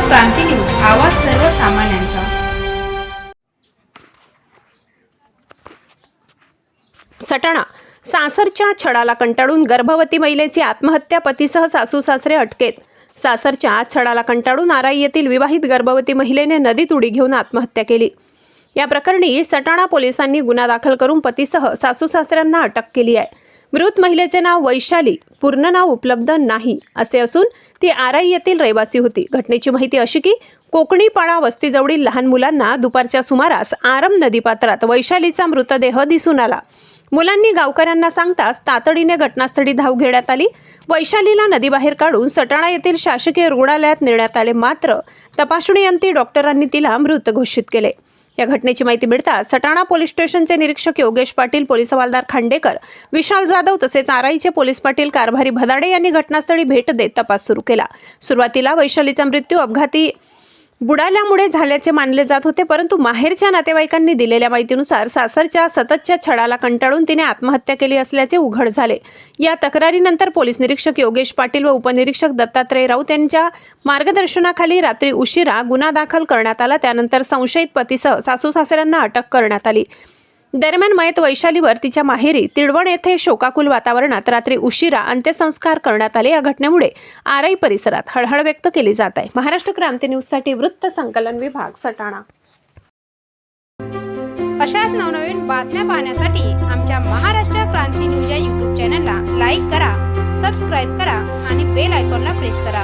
क्रांती news आवाज सर्वसामान्यांचा. सटाणा. सासरच्या छडाला कंटाळून गर्भवती महिलेची आत्महत्या पतीसह सासू सासरे अटकेत. सासरच्या आज छडाला कंटाळून आराई येथील विवाहित गर्भवती महिलेने नदीत उडी घेऊन आत्महत्या केली. या प्रकरणी सटाणा पोलिसांनी गुन्हा दाखल करून पतीसह सासू सासऱ्यांना अटक केली आहे. मृत महिलेचे नाव वैशाली. पूर्ण नाव उपलब्ध नाही असे असून ती आराई येथील रहिवासी होती. घटनेची माहिती अशी की कोकणीपाडा वस्तीजवळील लहान मुलांना दुपारच्या सुमारास आरम नदीपात्रात वैशालीचा मृतदेह दिसून आला. मुलांनी गावकऱ्यांना सांगताच तातडीने घटनास्थळी धाव घेण्यात आली. वैशालीला नदीबाहेर काढून सटाणा येथील शासकीय रुग्णालयात नेण्यात आले मात्र तपासणीअंती डॉक्टरांनी तिला मृत घोषित केले. या घटनेची माहिती मिळताच सटाणा पोलीस स्टेशनचे निरीक्षक योगेश पाटील पोलीस हवालदार खांडेकर विशाल जाधव तसेच आराईचे पोलीस पाटील कारभारी भदाडे यांनी घटनास्थळी भेट देत तपास सुरू केला. सुरुवातीला वैशालीचा मृत्यू अपघाती बुडाल्यामुळे झाल्याचे मानले जात होते परंतु माहेरच्या नातेवाईकांनी दिलेल्या माहितीनुसार सासरच्या सततच्या छडाला कंटाळून तिने आत्महत्या केली असल्याचे उघड झाले. या तक्रारीनंतर पोलीस निरीक्षक योगेश पाटील व उपनिरीक्षक दत्तात्रय राऊत यांच्या मार्गदर्शनाखाली रात्री उशिरा गुन्हा दाखल करण्यात आला. त्यानंतर संशयित पतीसह सासू सासऱ्यांना अटक करण्यात आली. दरम्यान मयत वैशालीवर तिच्या माहेरी तिळवण येथे शोकाकुल वातावरणात रात्री उशिरा अंत्यसंस्कार करण्यात आले. या घटनेमुळे आरई परिसरात हळहळ व्यक्त केली जात आहे. महाराष्ट्र क्रांती न्यूजसाठी वृत्त संकलन विभाग सटाणा. अशाच नवनवीन बातम्या पाहण्यासाठी आमच्या महाराष्ट्र क्रांती न्यूज या यूट्यूब चॅनलला लाईक करा सबस्क्राईब करा आणि बेल आयकॉनला प्रेस करा.